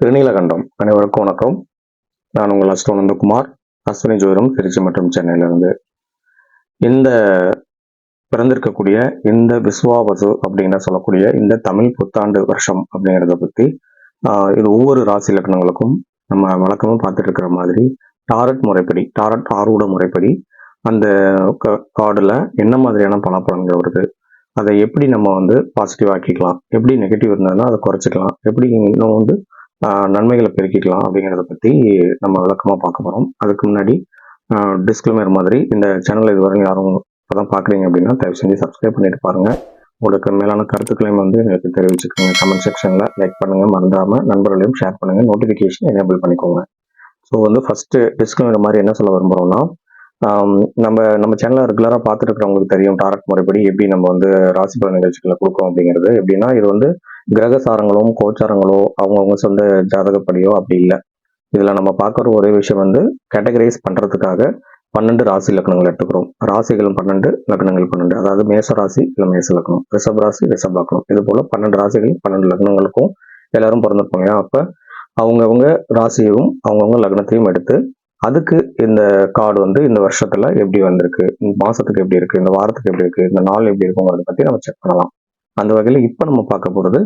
திருநீலகண்டம். அனைவருக்கும் வணக்கம். நான் உங்கள் அஸ்வநந்தகுமார் அஸ்வினி ஜோதிடம் திருச்சி மற்றும் சென்னையிலிருந்து. இந்த பிறந்திருக்கக்கூடிய இந்த விஸ்வாபசு அப்படின்னு சொல்லக்கூடிய இந்த தமிழ் புத்தாண்டு வருஷம் அப்படிங்கிறத பற்றி ஆஹ், இது ஒவ்வொரு ராசி லக்னங்களுக்கும் நம்ம வழக்கமும் பார்த்துட்டு இருக்கிற மாதிரி டாரட் முறைப்படி டாரட் ஆர்வட முறைப்படி அந்த கார்டில் என்ன மாதிரியான பலாப்பலன்கள் வருது அதை எப்படி நம்ம வந்து பாசிட்டிவ் ஆக்கிக்கலாம் எப்படி நெகட்டிவ் இருந்ததுன்னா அதை குறைச்சிக்கலாம் எப்படி இன்னும் வந்து நன்மைகளை பெருக்கிக்கலாம் அப்படிங்கிறத பற்றி நம்ம விளக்கமாக பார்க்க போகிறோம் அதுக்கு முன்னாடி டிஸ்க்ளைமர் மாதிரி இந்த சேனல் இதுவரை யாரும் இப்போ தான் பார்க்குறீங்க அப்படின்னா தயவு செஞ்சு சப்ஸ்கிரைப் பண்ணிட்டு பாருங்கள் உங்களுக்கு மேலான கருத்துக்களையும் வந்து எனக்கு தெரிவிச்சுக்கோங்க. கமெண்ட் செக்ஷனில் லைக் பண்ணுங்கள் மறந்துடாமல் நண்பர்களையும் ஷேர் பண்ணுங்கள் நோட்டிஃபிகேஷன் எனேபிள் பண்ணிக்கோங்க. ஸோ வந்து ஃபஸ்ட்டு டிஸ்க்ளைமர் மாதிரி என்ன சொல்ல விரும்புகிறோம்னா நம்ம நம்ம சேனலை ரெகுலராக பார்த்துட்டு இருக்கிறவங்களுக்கு தெரியும். டாரக் முறைப்படி எப்படி நம்ம வந்து ராசி பலன் நிகழ்ச்சிகளை கொடுக்கோம் அப்படிங்கிறது. எப்படின்னா இது வந்து கிரக சாரங்களும் கோச்சாரங்களோ அவங்கவுங்க சொந்த ஜாதகப்படியோ அப்படி இல்லை. இதில் நம்ம பார்க்குற ஒரே விஷயம் வந்து கேட்டகரைஸ் பண்ணுறதுக்காக பன்னெண்டு ராசி லக்னங்கள் எடுத்துக்கிறோம். ராசிகளும் பன்னெண்டு லக்னங்கள் பன்னெண்டு. அதாவது மேச ராசி இல்லை மேச லக்னம். ரிஷப் ராசி ரிஷப் லக்னம். இது போல் பன்னெண்டு ராசிகள் பன்னெண்டு லக்னங்களுக்கும் எல்லாரும் பிறந்திருப்பாங்க அப்போ அவங்கவுங்க ராசியையும் அவங்கவுங்க லக்னத்தையும் எடுத்து அதுக்கு இந்த கார்டு வந்து இந்த வருஷத்துல எப்படி வந்திருக்கு? இந்த மாசத்துக்கு எப்படி இருக்கு? இந்த வாரத்துக்கு எப்படி இருக்கு? இந்த நாள் எப்படி இருக்குங்கிறத பத்தி நம்ம செக் பண்ணலாம். அந்த வகையில இப்ப நம்ம பார்க்க போறது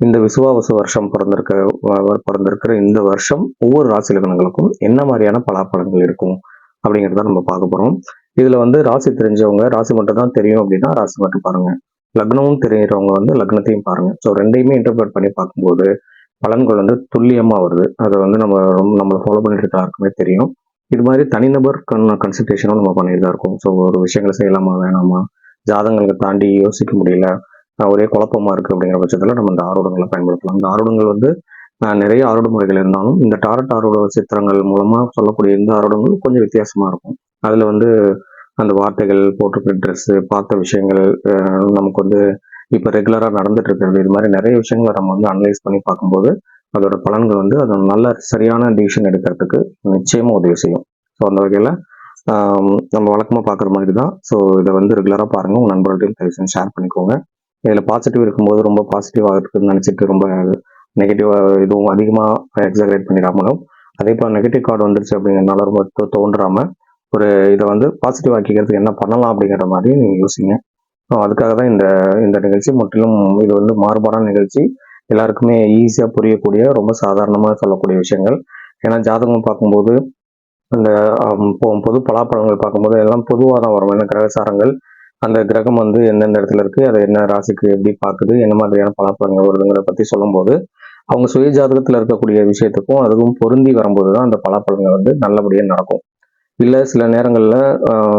இந்த விசுவாவசு வருஷம் பிறந்திருக்க பிறந்திருக்கிற இந்த வருஷம் ஒவ்வொரு ராசி லக்னங்களுக்கும் என்ன மாதிரியான பலாப்பழங்கள் இருக்கும் அப்படிங்கிறத நம்ம பார்க்க போறோம். இதுல வந்து ராசி தெரிஞ்சவங்க ராசி மட்டும் தான் தெரியும் அப்படின்னா ராசி மட்டும் பாருங்க. லக்னமும் தெரிகிறவங்க வந்து லக்னத்தையும் பாருங்க. ஸோ ரெண்டையுமே இன்டர்பிரட் பண்ணி பார்க்கும்போது பலன்கள் வந்து துல்லியமா வருது. அதை வந்து நம்ம ரொம்ப நம்ம ஃபாலோ பண்ணிட்டு இருக்க தெரியும். இது மாதிரி தனிநபர் கன் கன்சல்டேஷனும் நம்ம பண்ணிட்டு தான் இருக்கோம். ஸோ ஒரு விஷயங்களை செய்யலாமா வேணாமா? ஜாதகங்களை தாண்டி யோசிக்க முடியல. ஒரே குழப்பமாக இருக்குது அப்படிங்கிற பட்சத்தில் நம்ம இந்த ஆரோடங்களை பயன்படுத்தலாம். இந்த ஆரோடங்கள் வந்து நிறைய ஆரோட முறைகள் இருந்தாலும் இந்த டாரட் ஆரோட சித்திரங்கள் மூலமாக சொல்லக்கூடிய இந்த ஆரோடங்கள் கொஞ்சம் வித்தியாசமாக இருக்கும். அதில் வந்து அந்த வார்த்தைகள் போட்டிருக்கிற ட்ரெஸ்ஸு பார்த்த விஷயங்கள் நமக்கு வந்து இப்போ ரெகுலராக நடந்துட்டு இருக்கிறது இது மாதிரி நிறைய விஷயங்களை நம்ம வந்து அனலைஸ் பண்ணி பார்க்கும்போது அதோட பலன்கள் வந்து அது நல்ல சரியான டிசிஷன் எடுக்கிறதுக்கு நிச்சயமாக உதவி செய்யும். ஸோ அந்த வகையில் நம்ம வழக்கமாக பார்க்குற மாதிரி தான் ஸோ இதை வந்து ரெகுலராக பாருங்கள் உங்கள் நண்பர்கள்ட்டையும் தயவு செஞ்சு ஷேர் பண்ணிக்கோங்க. இதில் பாசிட்டிவ் இருக்கும்போது ரொம்ப பாசிட்டிவாக இருக்குதுன்னு நினச்சிட்டு ரொம்ப நெகட்டிவாக இதுவும் அதிகமாக எக்ஸாகரேட் பண்ணிடாமலும் அதே போல் நெகட்டிவ் கார்டு வந்துருச்சு அப்படிங்கிறதுனால ரொம்ப தோன்றாமல் ஒரு இதை வந்து பாசிட்டிவ் ஆக்கிக்கிறதுக்கு என்ன பண்ணலாம் அப்படிங்கிற மாதிரி நீங்கள் யோசிங்க. அதுக்காக தான் இந்த இந்த நிகழ்ச்சி முற்றிலும் இது வந்து மாறுபாடான நிகழ்ச்சி. எல்லாருக்குமே ஈஸியாக புரியக்கூடிய ரொம்ப சாதாரணமாக சொல்லக்கூடிய விஷயங்கள். ஏன்னா ஜாதகம் பார்க்கும்போது அந்த பொது பலாப்பழங்கள் பார்க்கும்போது எல்லாம் பொதுவாக தான் வரும். ஏன்னா கிரகசாரங்கள் அந்த கிரகம் வந்து எந்தெந்த இடத்துல இருக்கு அதை என்ன ராசிக்கு எப்படி பார்க்குது என்ன மாதிரியான பலாப்பழங்கள் வருதுங்கிறத பற்றி சொல்லும்போது அவங்க சுய ஜாதகத்தில் இருக்கக்கூடிய விஷயத்துக்கும் அதுவும் பொருந்தி வரும்போது தான் அந்த பலாப்பழங்கள் வந்து நல்லபடியாக நடக்கும். இல்லை சில நேரங்களில்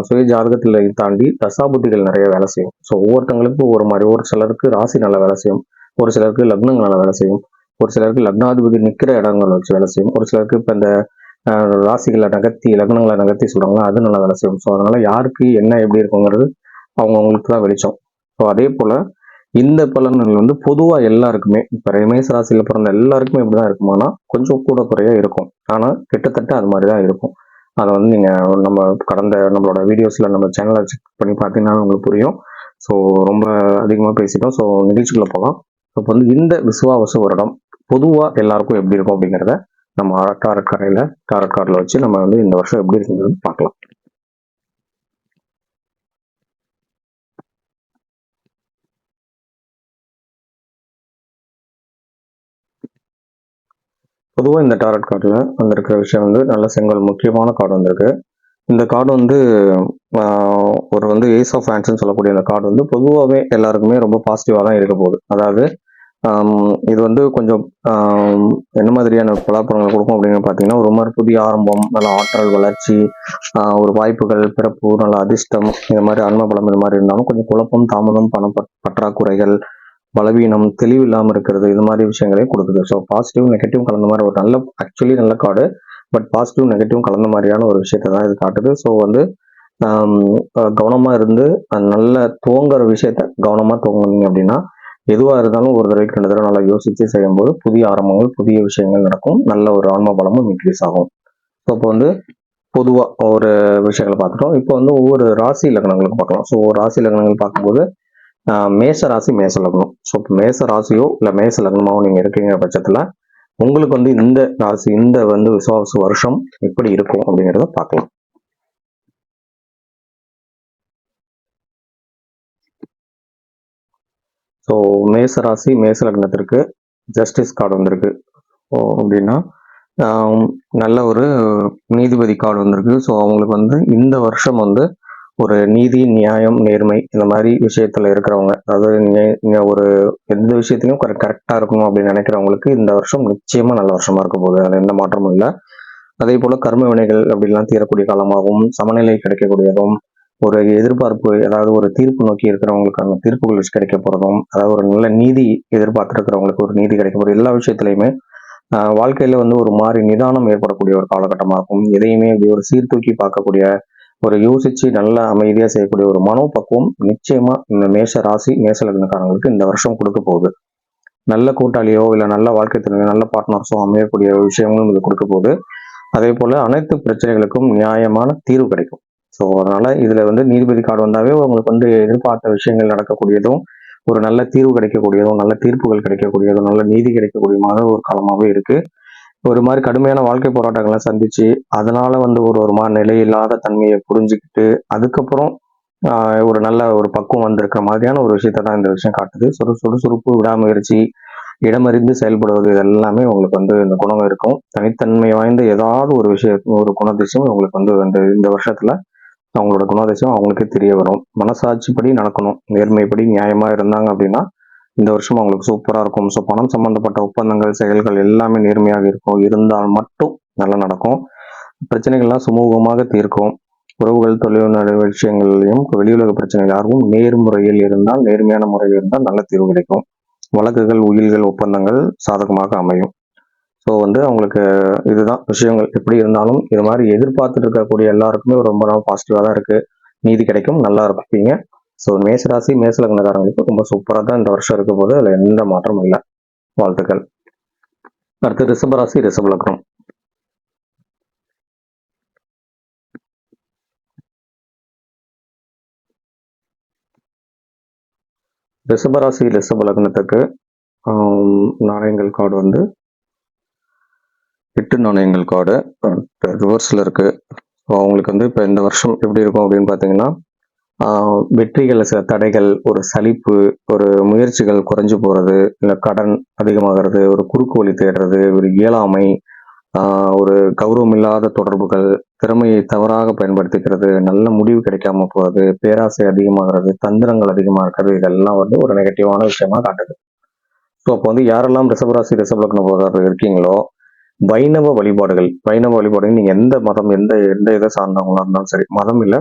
சுய ஜாதகத்தில் தாண்டி தசாபுத்திகள் நிறைய வேலை செய்யும். ஸோ ஒவ்வொருத்தங்களுக்கும் ஒவ்வொரு மாதிரி ஒரு சிலருக்கு ராசி நல்லா வேலை செய்யும் ஒரு சிலருக்கு லக்னங்கள் நல்லா வேலை செய்யும் ஒரு சிலருக்கு லக்னாதிபதி நிற்கிற இடங்கள் வச்சு வேலை செய்யும் ஒரு சிலருக்கு இப்போ இந்த ராசிகளை நகர்த்தி லக்னங்களை நகர்த்தி சொல்றாங்களா அது நல்லா வேலை செய்யும். ஸோ அதனால் யாருக்கு என்ன எப்படி இருக்குங்கிறது அவங்கவுங்களுக்கு தான் வெளிச்சம். ஸோ அதே போல் இந்த பலன்கள் வந்து பொதுவாக எல்லாருக்குமே இப்போ ரமேஷ் ராசியில் பிறந்த எல்லாருக்குமே இப்படி தான் இருக்குமானா கொஞ்சம் கூட குறைய இருக்கும். ஆனால் கிட்டத்தட்ட அது மாதிரி தான் இருக்கும். அதை வந்து நீங்கள் நம்ம கடந்த நம்மளோட வீடியோஸில் நம்ம சேனலை செக் பண்ணி பார்த்தீங்கன்னா உங்களுக்கு புரியும். ஸோ ரொம்ப அதிகமாக பேசிட்டோம். ஸோ நிகழ்ச்சிக்குள்ளே போகலாம். இப்போ வந்து இந்த விசுவாவச வருடம் பொதுவாக எல்லாருக்கும் எப்படி இருக்கும் அப்படிங்கிறத நம்ம டாரட் கரையில் டாரட் கார்டில் வச்சு நம்ம வந்து இந்த வருஷம் எப்படி இருக்குங்கிறது பார்க்கலாம். பொதுவாக இந்த டாரட் கார்டில் வந்திருக்கிற விஷயம் வந்து நல்ல செங்கல் முக்கியமான கார்டு வந்திருக்கு. இந்த கார்டு வந்து ஒரு வந்து ஏஸ் ஆஃப் ஹேண்ட்ஸ்னு சொல்லக்கூடிய இந்த கார்டு வந்து பொதுவாகவே எல்லாருக்குமே ரொம்ப பாசிட்டிவாக தான் இருக்க போகுது. அதாவது இது வந்து கொஞ்சம் என்ன மாதிரியான பலாப்பழங்கள் கொடுக்கும் அப்படின்னு பார்த்தீங்கன்னா ஒரு மாதிரி புதிய ஆரம்பம் நல்ல ஆற்றல் வளர்ச்சி ஒரு வாய்ப்புகள் பிறப்பு நல்ல அதிர்ஷ்டம் இந்த மாதிரி அன்ம பலம் இது மாதிரி இருந்தாலும் கொஞ்சம் குழப்பம் தாமதம் பண பற்றாக்குறைகள் பலவீனம் தெளிவு இல்லாமல் இருக்கிறது இது மாதிரி விஷயங்களையும் கொடுக்குது. ஸோ பாசிட்டிவ் நெகட்டிவ் கலந்த மாதிரி ஒரு நல்ல ஆக்சுவலி நல்ல கார்டு பட் பாசிட்டிவ் நெகட்டிவ் கலந்த மாதிரியான ஒரு விஷயத்தை தான் இது காட்டுது. ஸோ வந்து கவனமாக இருந்து நல்ல துவங்குற விஷயத்த கவனமாக துவங்குனீங்க அப்படின்னா எதுவாக இருந்தாலும் ஒரு தடவைக்கு ரெண்டு தடவை நல்லா யோசித்து செய்யும்போது புதிய ஆரம்பங்கள் புதிய விஷயங்கள் நடக்கும். நல்ல ஒரு ஆன்ம பலமும் இன்க்ரீஸ் ஆகும். ஸோ இப்போ வந்து பொதுவாக ஒரு விஷயங்களை பார்த்துட்டோம். இப்போ வந்து ஒவ்வொரு ராசி லக்னங்களுக்கு பார்க்கலாம். ஸோ ராசி லக்னங்கள் பார்க்கும்போது மேச ராசி மேச லக்னம் ஸோ மேச ராசியோ இல்லை மேச லக்னமாவோ நீங்கள் இருக்கீங்க பட்சத்தில் உங்களுக்கு வந்து இந்த ராசி இந்த வந்து விசுவாச வருஷம் எப்படி இருக்கும் அப்படிங்கிறத பார்க்கலாம். ஸோ மேச ராசி மேச லக்னத்திற்கு ஜஸ்டிஸ் கார்டு வந்திருக்கு. ஸோ அப்படின்னா நல்ல ஒரு நீதிபதி கார்டு வந்திருக்கு. ஸோ அவங்களுக்கு வந்து இந்த வருஷம் வந்து ஒரு நீதி நியாயம் நேர்மை இந்த மாதிரி விஷயத்துல இருக்கிறவங்க. அதாவது ஒரு எந்த விஷயத்திலையும் கரெக்டாக இருக்கணும் அப்படின்னு நினைக்கிறவங்களுக்கு இந்த வருஷம் நிச்சயமா நல்ல வருஷமா இருக்க போகுது. அது எந்த மாற்றமும் இல்லை. அதே போல கர்ம வினைகள் அப்படிலாம் தீரக்கூடிய காலமாகவும் சமநிலை கிடைக்கக்கூடியதும் ஒரு எதிர்பார்ப்பு அதாவது ஒரு தீர்ப்பு நோக்கி இருக்கிறவங்களுக்கான தீர்ப்புகள் கிடைக்க போறதும் அதாவது ஒரு நல்ல நீதி எதிர்பார்த்து இருக்கிறவங்களுக்கு ஒரு நீதி கிடைக்க போற எல்லா விஷயத்திலையுமே ஆஹ் வாழ்க்கையில வந்து ஒரு மாறி நிதானம் ஏற்படக்கூடிய ஒரு காலகட்டமாகும். எதையுமே இப்படி ஒரு சீர்தூக்கி பார்க்கக்கூடிய ஒரு யோசிச்சு நல்ல அமைதியா செய்யக்கூடிய ஒரு மனோபக்குவம் நிச்சயமா இந்த மேஷ ராசி மேஷ லக்னக்காரங்களுக்கு இந்த வருஷம் கொடுக்க போகுது. நல்ல கூட்டாளியோ இல்ல நல்ல வாழ்க்கை துணையோ நல்ல பார்ட்னர்ஸோ அமையக்கூடிய விஷயங்களும் இது கொடுக்க போகுது. அதே போல அனைத்து பிரச்சனைகளுக்கும் நியாயமான தீர்வு கிடைக்கும். ஸோ அதனால இதுல வந்து நீதிபதி கார்டு வந்தாவே உங்களுக்கு வந்து எதிர்பார்த்த விஷயங்கள் நடக்கக்கூடியதும் ஒரு நல்ல தீர்வு கிடைக்கக்கூடியதும் நல்ல தீர்ப்புகள் கிடைக்கக்கூடியதும் நல்ல நீதி கிடைக்கக்கூடியமான ஒரு காலமாகவே இருக்கு. ஒரு மாதிரி கடுமையான வாழ்க்கை போராட்டங்களை சந்திச்சு அதனால வந்து ஒரு ஒரு மாதிரி நிலையில்லாத தன்மையை புரிஞ்சுக்கிட்டு அதுக்கப்புறம் ஒரு நல்ல ஒரு பக்குவம் வந்திருக்கிற மாதிரியான ஒரு விஷயத்தை தான் இந்த விஷயம் காட்டுது. சுறு சுறுசுறுப்பு விடாமுயற்சி இடமறிந்து செயல்படுவது இது எல்லாமே உங்களுக்கு வந்து இந்த குணம் இருக்கும். தனித்தன்மை வாய்ந்த ஏதாவது ஒரு விஷய ஒரு குணதிசயம் உங்களுக்கு வந்து இந்த இந்த வருஷத்துல அவங்களோட குணாதிசயம் அவங்களுக்கே தெரிய வரும். மனசாட்சிப்படி நடக்கணும். நேர்மைப்படி நியாயமா இருந்தாங்க அப்படின்னா இந்த வருஷம் அவங்களுக்கு சூப்பராக இருக்கும். ஸோ பணம் சம்பந்தப்பட்ட ஒப்பந்தங்கள் செயல்கள் எல்லாமே நேர்மையாக இருக்கும். இருந்தால் மட்டும் நல்லா நடக்கும். பிரச்சனைகள்லாம் சுமூகமாக தீர்க்கும். உறவுகள் தொழில்நுட்ப நடு விஷயங்கள்லையும் வெளியுலக பிரச்சனைகள் யாருக்கும் நேர்முறையில் இருந்தால் நேர்மையான முறையில் இருந்தால் நல்ல தீர்வு கிடைக்கும். வழக்குகள் உயில்கள் ஒப்பந்தங்கள் சாதகமாக அமையும். ஸோ வந்து அவங்களுக்கு இதுதான் விஷயங்கள். எப்படி இருந்தாலும் இது மாதிரி எதிர்பார்த்துட்டு இருக்கக்கூடிய எல்லாருக்குமே ரொம்ப நாள் பாசிட்டிவாக தான் இருக்குது நீதி கிடைக்கும். நல்லா இருப்பீங்க. ஸோ மேசராசி மேசலக்னக்காரங்களுக்கு ரொம்ப சூப்பராக தான் இந்த வருஷம் இருக்க போது அதில் எந்த மாற்றமும் இல்லை. வாழ்த்துக்கள். அடுத்து ரிஷபராசி ரிஷப லக்னம். ரிஷபராசி ரிஷப லக்னத்துக்கு நாணயங்கள் கார்டு வந்து எட்டு நாணயங்கள் கார்டு ரிவர்ஸில் இருக்கு. ஸோ அவங்களுக்கு வந்து இப்போ இந்த வருஷம் எப்படி இருக்கும் அப்படின்னு பார்த்தீங்கன்னா வெற்றிகளில் வெற்றிகள் சில தடைகள் ஒரு சலிப்பு ஒரு முயற்சிகள் குறைஞ்சு போகிறது இல்லை கடன் அதிகமாகிறது ஒரு குறுக்கு வழி தேடுறது ஒரு இயலாமை ஒரு கௌரவம் இல்லாத தொடர்புகள் திறமையை தவறாக பயன்படுத்திக்கிறது நல்ல முடிவு கிடைக்காம போகிறது பேராசை அதிகமாகிறது தந்திரங்கள் அதிகமாக இருக்கிறது இதெல்லாம் வந்து ஒரு நெகட்டிவான விஷயமா காட்டுது. ஸோ அப்போ வந்து யாரெல்லாம் ரிசபராசி ரிஷபலக்ன போகிறது இருக்கீங்களோ வைணவ வழிபாடுகள் வைணவ வழிபாடுகள் நீங்கள் எந்த மதம் எந்த எந்த இதை சார்ந்தவங்களா இருந்தாலும் சரி மதம் இல்லை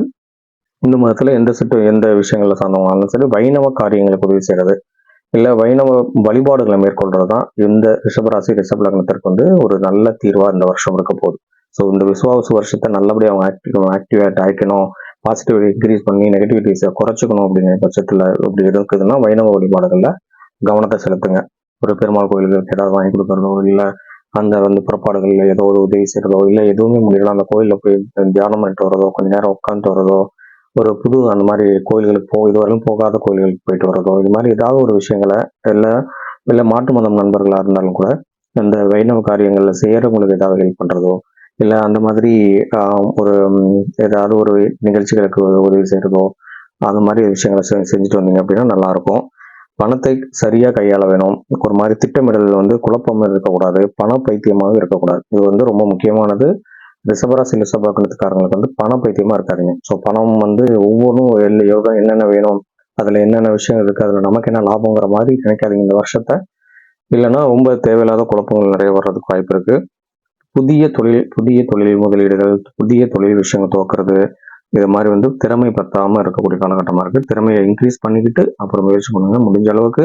இந்து மதத்தில் எந்த சிட்டு எந்த விஷயங்களை சார்ந்தவங்களாலும் சரி வைணவ காரியங்களுக்கு உதவி செய்கிறது இல்லை வைணவ வழிபாடுகளை மேற்கொள்கிறது தான் இந்த ரிஷபராசி ரிஷப லக்னத்திற்கு வந்து ஒரு நல்ல தீர்வாக இந்த வருஷம் இருக்க போகுது. ஸோ இந்த விசுவாச வருஷத்தை நல்லபடியாக அவங்க ஆக்டிவ் ஆக்டிவேட் ஆகிக்கணும் பாசிட்டிவிட்டி இன்க்ரீஸ் பண்ணி நெகட்டிவிட்டிஸை குறைச்சிக்கணும் அப்படிங்கிற பட்சத்தில் இப்படி இருக்குதுன்னா வைணவ வழிபாடுகளில் கவனத்தை செலுத்துங்க. ஒரு பெருமாள் கோயிலுக்கு ஏதாவது வாங்கி கொடுக்குறதோ இல்லை அந்த வந்து புறப்பாடுகளில் ஏதோ ஒரு உதவி செய்கிறதோ இல்லை எதுவுமே முடியல அந்த கோயிலில் போய் தியானம் பண்ணிட்டு வரதோ கொஞ்ச நேரம் உட்காந்துட்டு வரதோ ஒரு புது அந்த மாதிரி கோயில்களுக்கு போ இதுவரையிலும் போகாத கோயில்களுக்கு போயிட்டு வரதோ இது மாதிரி ஏதாவது ஒரு விஷயங்களை இல்லை இல்லை மாட்டு மதம் நண்பர்களாக இருந்தாலும் கூட இந்த வைணவ காரியங்களில் செய்கிறவங்களுக்கு ஏதாவது ஹெல்ப் பண்ணுறதோ இல்லை அந்த மாதிரி ஒரு ஏதாவது ஒரு நிகழ்ச்சிகளுக்கு உதவி செய்கிறதோ அந்த மாதிரி விஷயங்களை செ- செஞ்சுட்டு வந்தீங்க அப்படின்னா நல்லாயிருக்கும். பணத்தை சரியாக கையாள வேணும். ஒரு மாதிரி திட்டமிடல் வந்து குழப்பம் இருக்கக்கூடாது. பண பைத்தியமாக இருக்கக்கூடாது. இது வந்து ரொம்ப முக்கியமானது. ரிஷபராசி ரிஷபராக்கணத்துக்காரங்களுக்கு வந்து பண பைத்தியமா இருக்காதிங்க. ஸோ பணம் வந்து ஒவ்வொன்றும் எல்ல- எவ்வளோ என்னென்ன வேணும் அதுல என்னென்ன விஷயம் இருக்கு அதுல நமக்கு என்ன லாபங்கிற மாதிரி நினைக்காதீங்க இந்த வருஷத்தை. இல்லைன்னா ரொம்ப தேவையில்லாத குழப்பங்கள் நிறைய வர்றதுக்கு வாய்ப்பு இருக்கு. புதிய தொழில் புதிய தொழில் முதலீடுகள் புதிய தொழில் விஷயங்கள் துவக்கிறது இது மாதிரி வந்து திறமை பத்தாம இருக்கக்கூடிய காலகட்டமா இருக்கு. திறமையை இன்க்ரீஸ் பண்ணிக்கிட்டு அப்புறம் முயற்சி பண்ணுங்க. முடிஞ்ச அளவுக்கு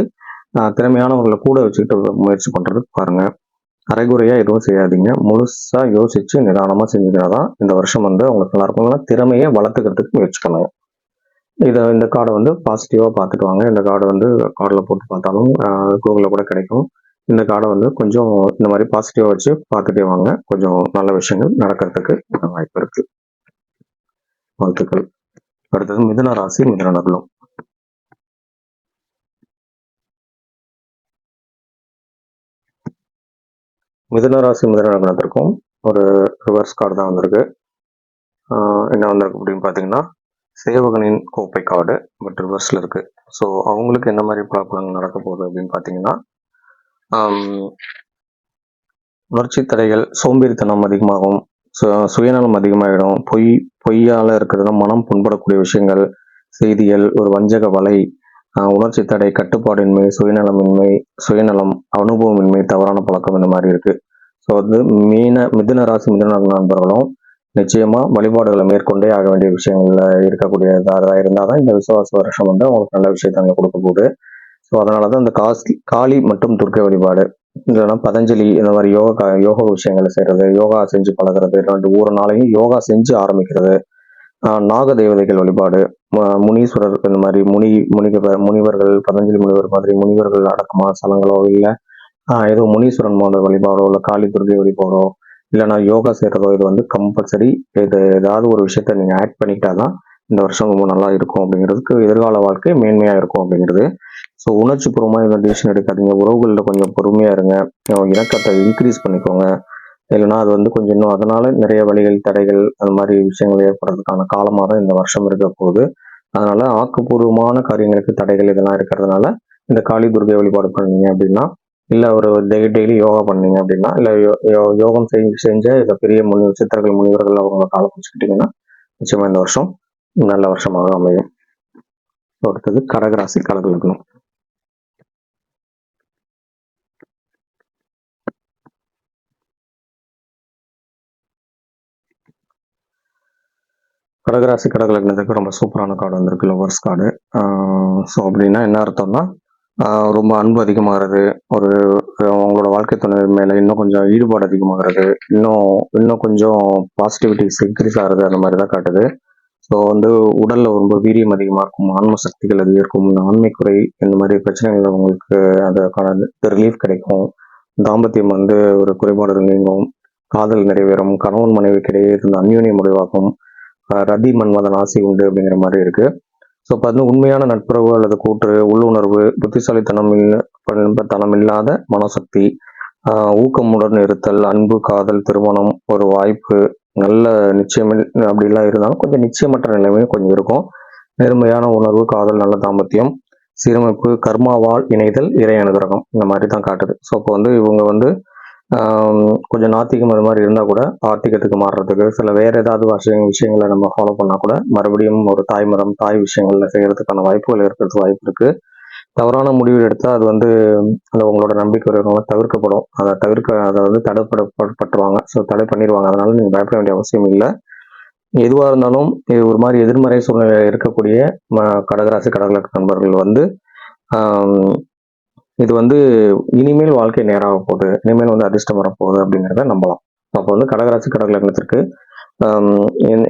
திறமையானவர்களை கூட வச்சுக்கிட்டு முயற்சி பண்றதுக்கு பாருங்க. அரைகுறையாக எதுவும் செய்யாதீங்க. முழுசாக யோசித்து நிதானமாக நிதானமா செஞ்சீங்கன்னா இந்த வருஷம் வந்து உங்களுக்கு நல்லா இருக்கும் இல்லைன்னா திறமையை வளர்த்துக்கிறதுக்கு முயற்சி பண்ணுங்க. இதை இந்த கார்டை வந்து பாசிட்டிவாக பார்த்துட்டு வாங்க. இந்த கார்டை வந்து கார்டில் போட்டு பார்த்தாலும் கூகுளில் கூட கிடைக்கும். இந்த கார்டை வந்து கொஞ்சம் இந்த மாதிரி பாசிட்டிவாக வச்சு பார்த்துட்டே வாங்க. கொஞ்சம் நல்ல விஷயங்கள் நடக்கிறதுக்கு வாய்ப்பு இருக்குது வாழ்த்துக்கள். அடுத்தது மிதன ராசி மிதன நகலம். மிதுன ராசி மிதுன லக்னத்திற்கும் ஒரு ரிவர்ஸ் கார்டு தான் வந்திருக்கு. என்ன வந்திருக்கு அப்படின்னு பார்த்தீங்கன்னா சேவகனின் கோப்பை கார்டு பட் ரிவர்ஸில் இருக்கு. ஸோ அவங்களுக்கு என்ன மாதிரி பலாப்பலங்கள் நடக்க போகுது அப்படின்னு பார்த்தீங்கன்னா உணர்ச்சி தடைகள் சோம்பேறித்தனம் அதிகமாகும் சு- சுயநலம் அதிகமாகிடும் பொய் பொய்யால் இருக்கிறது மனம் புண்படக்கூடிய விஷயங்கள் செய்திகள் ஒரு வஞ்சக வலை உணர்ச்சி தடை கட்டுப்பாடின்மை சுயநலமின்மை சுயநலம் அனுபவமின்மை தவறான பழக்கம் இந்த மாதிரி இருக்கு. ஸோ வந்து மீன மிதுன ராசி மிதுன நண்பர்களும் நிச்சயமா வழிபாடுகளை மேற்கொண்டே ஆக வேண்டிய விஷயங்கள்ல இருக்கக்கூடியதாக இருந்தால் தான் இந்த விசுவாச வருஷம் வந்து அவங்களுக்கு நல்ல விஷயத்தை அங்கே கொடுக்க போகுது. ஸோ அதனால தான் இந்த காசி காளி மற்றும் துர்க்கை வழிபாடு இல்லைன்னா பதஞ்சலி இந்த மாதிரி யோகா யோகா விஷயங்களை செய்யறது யோகா செஞ்சு பழகுறது ரெண்டு ஒரு நாளையும் யோகா செஞ்சு ஆரம்பிக்கிறது நாக தேவதைகள் வழிபாடு முனீஸ்வரர் இந்த மாதிரி முனி முனிக முனிவர்கள் பதஞ்சலி முனிவர் மாதிரி முனிவர்கள் அடக்குமா ஸ்தலங்களோ இல்லை ஏதோ முனீஸ்வரன் போன்ற வழிபாடோ இல்லை காளி துர்கை வழிபாடோ இல்லைனா யோகா செய்கிறதோ இது வந்து கம்பல்சரி. இது ஏதாவது ஒரு விஷயத்த நீங்கள் ஆட் பண்ணிக்கிட்டாதான் இந்த வருஷம் ரொம்ப நல்லா இருக்கும் அப்படிங்கிறதுக்கு எதிர்கால வாழ்க்கை மேன்மையாக இருக்கும் அப்படிங்கிறது. ஸோ உணர்ச்சி பூர்வமாக இந்த டிசிஷன் எடுக்காதீங்க. உறவுகளில் கொஞ்சம் பொறுமையாக இருங்க. இணக்கத்தை இன்க்ரீஸ் பண்ணிக்கோங்க. இல்லைன்னா அது வந்து கொஞ்சம் இன்னும் அதனால நிறைய வழிகள் தடைகள் அந்த மாதிரி விஷயங்கள் ஏற்படுறதுக்கான காலமாக தான் இந்த வருஷம் இருக்க போகுது. அதனால ஆக்கப்பூர்வமான காரியங்களுக்கு தடைகள் இதெல்லாம் இருக்கிறதுனால இந்த காளி துர்கை வழிபாடு பண்ணீங்க அப்படின்னா இல்லை ஒரு டெய்லி யோகா பண்ணீங்க அப்படின்னா இல்லை யோ- யோ- யோகம் செஞ்சு செஞ்ச இதை பெரிய முனி சித்தர்கள் முனிவர்கள் அவங்க காலம் வச்சுக்கிட்டீங்கன்னா நிச்சயமாக இந்த வருஷம் நல்ல வருஷமாக அமையும். அடுத்தது கடகராசி கடகலக்கணும் கடகராசி கடகலக்னத்துக்கு ரொம்ப சூப்பரான கார்டு வந்திருக்கு லவர்ஸ் கார்டு ஸோ அப்படின்னா என்ன அர்த்தம்னா ரொம்ப அன்பு அதிகமாகிறது ஒரு அவங்களோட உங்களோட வாழ்க்கை துணை மேலே இன்னும் கொஞ்சம் ஈடுபாடு அதிகமாகிறது இன்னும் இன்னும் கொஞ்சம் பாசிட்டிவிட்டிஸ் இன்க்ரீஸ் ஆகிறது அந்த மாதிரி தான் காட்டுது. ஸோ வந்து உடலில் ரொம்ப வீரியம் அதிகமாக இருக்கும் ஆன்ம சக்திகள் அதிகம் இருக்கும் ஆண்மை குறை இந்த மாதிரி பிரச்சனைகள் உங்களுக்கு அதற்கான ரிலீஃப் கிடைக்கும். தாம்பத்தியம் வந்து ஒரு குறைபாடுகள் நீங்கும் காதல் நிறைவேறும் கணவன் மனைவிக்கிடையே இருந்த அந்யோன்யம் முடிவாகும் ரதி மன்மதன் ஆசை உண்டு அப்படிங்கிற மாதிரி இருக்கு. ஸோ பார்த்தீங்கன்னா உண்மையான நட்புறவு அல்லது கூற்று உள்ளுணர்வு புத்திசாலித்தனம் இல்ல- பண்புத்தனம் இல்லாத மனசக்தி ஊக்கமுடன் இருத்தல் அன்பு காதல் திருமணம் ஒரு வாய்ப்பு நல்ல நிச்சயம் அப்படிலாம் இருந்தாலும் கொஞ்சம் நிச்சயமற்ற நிலைமையும் கொஞ்சம் இருக்கும். நேர்மையான உணர்வு காதல் நல்ல தாம்பத்தியம் சீரமைப்பு கர்மாவால் இணைதல் இறை அனுகிரகம் இந்த மாதிரி தான் காட்டுது. ஸோ அப்போ வந்து இவங்க வந்து கொஞ்சம் நாத்திகம் அது மாதிரி இருந்தால் கூட ஆர்த்திகத்துக்கு மாறுறதுக்கு சில வேறு ஏதாவது விஷயம் விஷயங்களை நம்ம ஃபாலோ பண்ணால் கூட மறுபடியும் ஒரு தாய்மரம் தாய் விஷயங்களில் செய்கிறதுக்கான வாய்ப்புகள் இருக்கிறது வாய்ப்பு இருக்குது தவறான முடிவு எடுத்தால் அது வந்து அந்த உங்களோட நம்பிக்கை உடையவங்க தவிர்க்கப்படும். அதை தவிர்க்க அதை வந்து தடைப்படப்பட்டுருவாங்க. ஸோ தடை பண்ணிடுவாங்க அதனால நீங்கள் பயப்பட வேண்டிய அவசியம் இல்லை. எதுவாக இருந்தாலும் இது ஒரு மாதிரி எதிர்மறை சூழ்நிலை இருக்கக்கூடிய ம- கடகராசி கடகலக்கு நண்பர்கள் வந்து இது வந்து இனிமேல் வாழ்க்கை நேராக போகுது. இனிமேல் வந்து அதிர்ஷ்டம் வரப்போகுது அப்படிங்கிறத நம்பலாம். அப்போ வந்து கடகராசி கடகலக்னத்திற்கு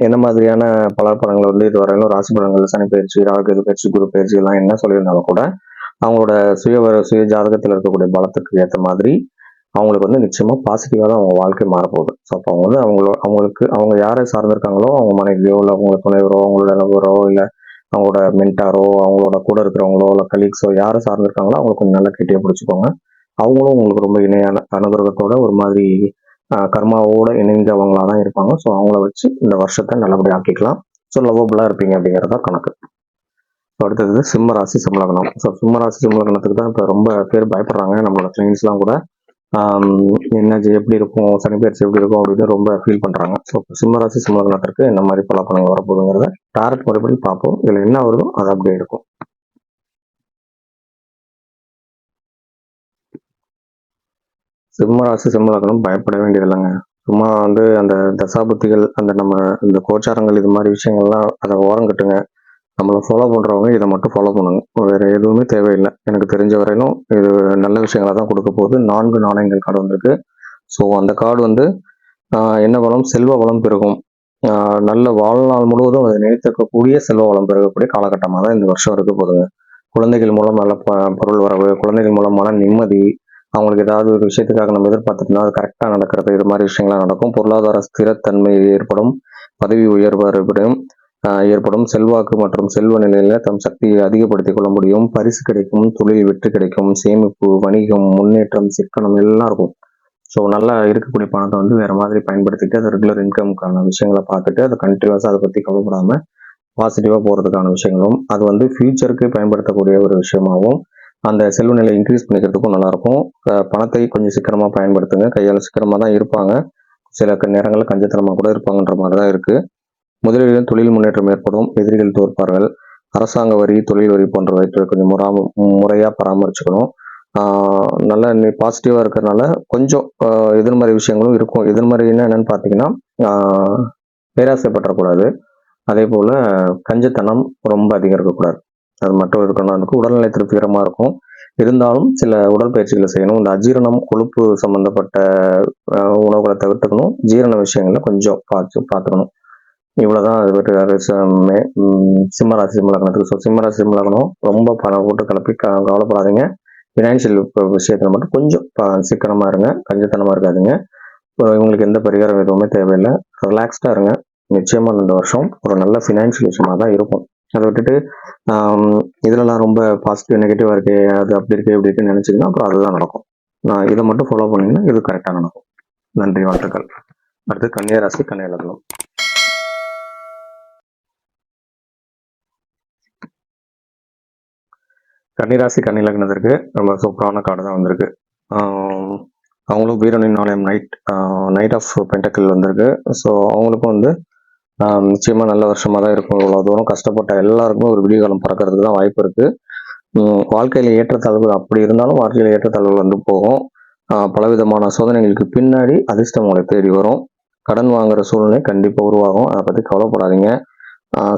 என்ன மாதிரியான பலப்படங்கள் வந்து இது வரையிலும் ராசி படங்கள் சனி பயிற்சி ராகு பயிற்சி குரு பயிற்சி எல்லாம் என்ன சொல்லியிருந்தாலும் கூட அவங்களோட சுய சுய ஜாதகத்தில் இருக்கக்கூடிய பலத்துக்கு ஏற்ற மாதிரி அவங்களுக்கு வந்து நிச்சயமாக பாசிட்டிவாக தான் அவங்க வாழ்க்கை மாறப்போகுது. ஸோ அப்போ அவங்க வந்து அவங்களோ அவங்களுக்கு அவங்க யாரை சார்ந்திருக்காங்களோ அவங்க மனைவியோ இல்லை அவங்க துணைவரோ அவங்களோட நபரோ இல்லை அவங்களோட மென்டாரோ அவங்களோட கூட இருக்கிறவங்களோ இல்லை கலீக்ஸோ யாரை சார்ந்திருக்காங்களோ அவங்களுக்கு கொஞ்சம் நல்லா கெட்டியாக பிடிச்சிக்கோங்க. அவங்களும் உங்களுக்கு ரொம்ப இணையான அனுகிரகத்தோட ஒரு மாதிரி கர்மாவோட இணைந்தவங்களா தான் இருப்பாங்க. ஸோ அவங்கள வச்சு இந்த வருஷத்தை நல்லபடியாக ஆக்கிக்கலாம். ஸோ லவ்வபுளாக இருப்பீங்க அப்படிங்கிறது தான் கணக்கு. ஸோ அடுத்தது சிம்ம ராசி ஸோ சிம்ம ராசி தான் இப்போ ரொம்ப பேர் பயப்படுறாங்க. நம்மளோட கிளைண்ட்ஸ்லாம் கூட ஆம், என்ன எப்படி இருக்கும் சனி பயிற்சி எப்படி இருக்கும் அப்படின்னு ரொம்ப ஃபீல் பண்ணுறாங்க ஸோ சிம்மராசி சிம்மலக்னத்திற்கு என்ன மாதிரி பலாப்பலங்கள் வரப்போகுதுங்கிறத டாரட் முறைப்படி பார்ப்போம். இதில் என்ன வருதோ அது அப்படியே இருக்கும். சிம்மராசி சிம்மலக்கணம் பயப்பட வேண்டியதில்லைங்க சும்மா வந்து அந்த தசாபுத்திகள் அந்த நம்ம இந்த கோச்சாரங்கள் இது மாதிரி விஷயங்கள்லாம் அதை ஓரம் கட்டுங்க நம்மளை ஃபாலோ பண்ணுறவங்க இதை மட்டும் ஃபாலோ பண்ணுங்க. வேறு எதுவுமே தேவையில்லை. எனக்கு தெரிஞ்ச வரையிலும் இது நல்ல விஷயங்களை தான் கொடுக்க போகுது. நான்கு நாணயங்கள் கார்டு வந்திருக்கு. ஸோ அந்த கார்டு வந்து என்ன வளம்? செல்வ வளம் பெருகும். நல்ல வாழ்நாள் முழுவதும் அதை நினைத்திருக்கக்கூடிய செல்வ வளம் பெருகக்கூடிய காலகட்டமாக தான் இந்த வருஷம் இருக்க போகுதுங்க குழந்தைகள் மூலம் நல்ல ப- பொருள் வரவு குழந்தைகள் மூலம் மன நிம்மதி அவங்களுக்கு ஏதாவது ஒரு விஷயத்துக்காக நம்ம எதிர்பார்த்துட்டோம்னா அது கரெக்டாக நடக்கிறது. இது மாதிரி விஷயங்கள்லாம் நடக்கும். பொருளாதார ஸ்திரத்தன்மை ஏற்படும். பதவி உயர்வு ஏற்படும். ஏற்படும் செல்வாக்கு மற்றும் செல்வ நிலையில தம் சக்தியை அதிகப்படுத்திக் கொள்ள முடியும். பரிசு கிடைக்கும் தொழில் வெற்றி கிடைக்கும் சேமிப்பு வணிகம் முன்னேற்றம் சிக்கனம் எல்லாம் இருக்கும். ஸோ நல்லா இருக்கக்கூடிய பணத்தை வந்து வேற மாதிரி பயன்படுத்திட்டு அது ரெகுலர் இன்கம்க்கான விஷயங்களை பார்த்துட்டு அதை கண்டினியூஸாக அதை பற்றி கவலைப்படாமல் பாசிட்டிவாக போகிறதுக்கான விஷயங்களும் அது வந்து ஃபியூச்சருக்கு பயன்படுத்தக்கூடிய ஒரு விஷயமாகவும் அந்த செல்வ நிலை இன்க்ரீஸ் பண்ணிக்கிறதுக்கும் நல்லாயிருக்கும் பணத்தை கொஞ்சம் சீக்கிரமாக பயன்படுத்துங்க. கையால் சீக்கிரமாக தான் இருப்பாங்க. சில க- நேரங்களில் கஞ்சத்தனமாக கூட இருப்பாங்கன்ற மாதிரி தான் இருக்குது முதலீடுகள் தொழில் முன்னேற்றம் ஏற்படும் எதிரிகள் தோற்பார்கள். அரசாங்க வரி தொழில் வரி போன்றவற்றை கொஞ்சம் முறா முறையாக பராமரிச்சுக்கணும். நல்ல நீ பாசிட்டிவாக இருக்கிறதுனால கொஞ்சம் எதிர்மறை விஷயங்களும் இருக்கும். எதிர்மறைன்னா என்னென்னு பார்த்தீங்கன்னா ஆஹ் பேராசைப்பற்றக்கூடாது அதே போல் கஞ்சத்தனம் ரொம்ப அதிகம் இருக்கக்கூடாது. அது மட்டும் இருக்கணும். அதுக்கு உடல்நிலை திருப்திகரமாக இருக்கும். இருந்தாலும் சில உடற்பயிற்சிகளை செய்யணும். இந்த அஜீரணம் கொழுப்பு சம்மந்தப்பட்ட உணவுகளை தவிர்த்துக்கணும். ஜீரண விஷயங்களை கொஞ்சம் பார்த்து பார்த்துக்கணும். இவ்வளோதான் அது பற்றி மே சிம்மராசி சிம்மலக்கணத்துக்கு ஸோ சிம்மராசி சிம்மலக்கணம் ரொம்ப பணம் போட்டு கலப்பி க கவலைப்படாதீங்க. ஃபினான்ஷியல் விஷயத்தில் மட்டும் கொஞ்சம் ப- இருங்க. கஞ்சத்தனமாக இருக்காதுங்க. இவங்களுக்கு எந்த பரிகாரம் எதுவுமே தேவையில்லை. ரிலாக்ஸ்டாக இருங்க. நிச்சயமாக இந்த வருஷம் ஒரு நல்ல ஃபினான்ஷியல் விஷயமாக தான் இருக்கும். அதை விட்டுட்டு ஆம், ரொம்ப பாசிட்டிவ் நெகட்டிவாக இருக்கு அது அப்படி இருக்கு இப்படி இருக்குன்னு நினச்சிங்கன்னா அப்புறம் அதெல்லாம் நடக்கும். நான் இதை மட்டும் ஃபாலோ பண்ணீங்கன்னா இது கரெக்டாக நடக்கும். நன்றி வாழ்த்துக்கள். அடுத்து கன்னியராசி ராசி கன்னியா லக்னம் கன்னிராசி கன்னிலக்னத்திற்கு ரொம்ப சூப்பரான கார்டு தான் வந்திருக்கு. அவங்களும் வீரனின் நாணயம் நைட் நைட் ஆஃப் பென்டக்கிள் வந்திருக்கு. ஸோ அவங்களுக்கும் வந்து நிச்சயமாக நல்ல வருஷமாக தான் இருக்கும். இவ்வளோ தூரம் கஷ்டப்பட்ட எல்லாருக்குமே ஒரு விடியகாலம் பறக்கிறதுக்கு தான் வாய்ப்பு இருக்குது வாழ்க்கையில் ஏற்றத்தாழ்வுகள் அப்படி இருந்தாலும் வாழ்க்கையில் ஏற்றத்தாழ்வுகள் வந்து போகும். பலவிதமான சோதனைகளுக்கு பின்னாடி அதிர்ஷ்டம் உங்களை தேடி வரும். கடன் வாங்குற சூழ்நிலை கண்டிப்பாக உருவாகும். அதை பற்றி கவலைப்படாதீங்க.